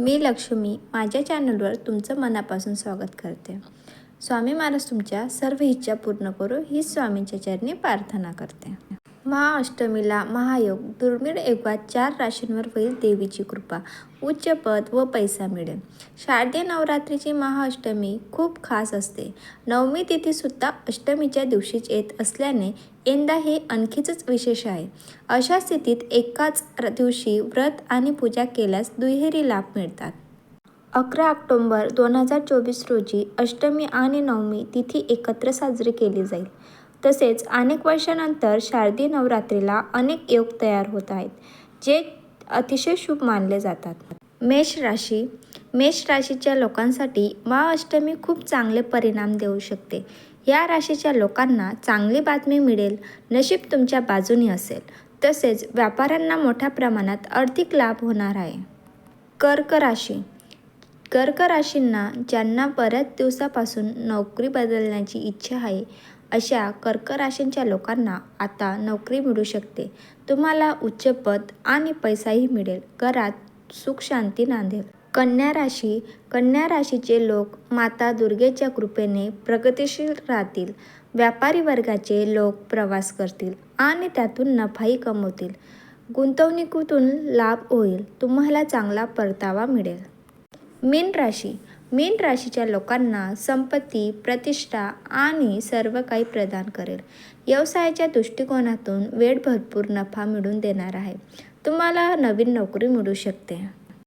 मी लक्ष्मी माझ्या चॅनलवर तुमचं मनापासून स्वागत करते. स्वामी महाराज तुमच्या सर्व इच्छा पूर्ण करू ही स्वामींच्या चरणी प्रार्थना करते. महाअष्टमीला महायोग. दुर्मिळ युगात चार राशींवर होईल देवीची कृपा. उच्च पद व पैसा मिळेल. शारदीय नवरात्रीची महाअष्टमी खूप खास असते. नवमी तिथीसुद्धा अष्टमीच्या दिवशीच येत असल्याने यंदा हे आणखीच विशेष आहे. अशा स्थितीत एकाच दिवशी व्रत आणि पूजा केल्यास दुहेरी लाभ मिळतात. अकरा ऑक्टोंबर दोन हजार चोवीस रोजी अष्टमी आणि नवमी तिथी एकत्र साजरी केली जाईल. तसेच अनेक वर्षानंतर शारदीय नवरात्रीला अनेक योग तयार होत आहेत जे अतिशय शुभ मानले जातात. मेष राशी मेष राशीच्या लोकांसाठी महाअष्टमी खूप चांगले परिणाम देऊ शकते. या राशीच्या लोकांना चांगली बातमी मिळेल नशीब तुमच्या बाजूनी असेल. तसेच व्यापाऱ्यांना मोठ्या प्रमाणात आर्थिक लाभ होणार आहे. कर्क राशी कर्क राशींना ज्यांना बऱ्याच दिवसापासून नोकरी बदलण्याची इच्छा आहे अशा कर्क राशींच्या लोकांना आता नोकरी मिळू शकते. तुम्हाला उच्च पद आणि पैसाही मिळेल. घरात सुख शांती नांदेल. कन्या राशी कन्या राशीचे लोक माता दुर्गेच्या कृपेने प्रगतिशील राहतील. व्यापारी वर्गाचे लोक प्रवास करतील आणि त्यातून नफाही कमवतील. गुंतवणुकीतून लाभ होईल. तुम्हाला चांगला परतावा मिळेल. मीन राशी मीन राशीच्या लोकांना संपत्ती प्रतिष्ठा आणि सर्व काही प्रदान करेल. व्यवसायाच्या दृष्टिकोनातून वेळ भरपूर नफा मिळवून देणार आहे. तुम्हाला नवीन नोकरी मिळू शकते.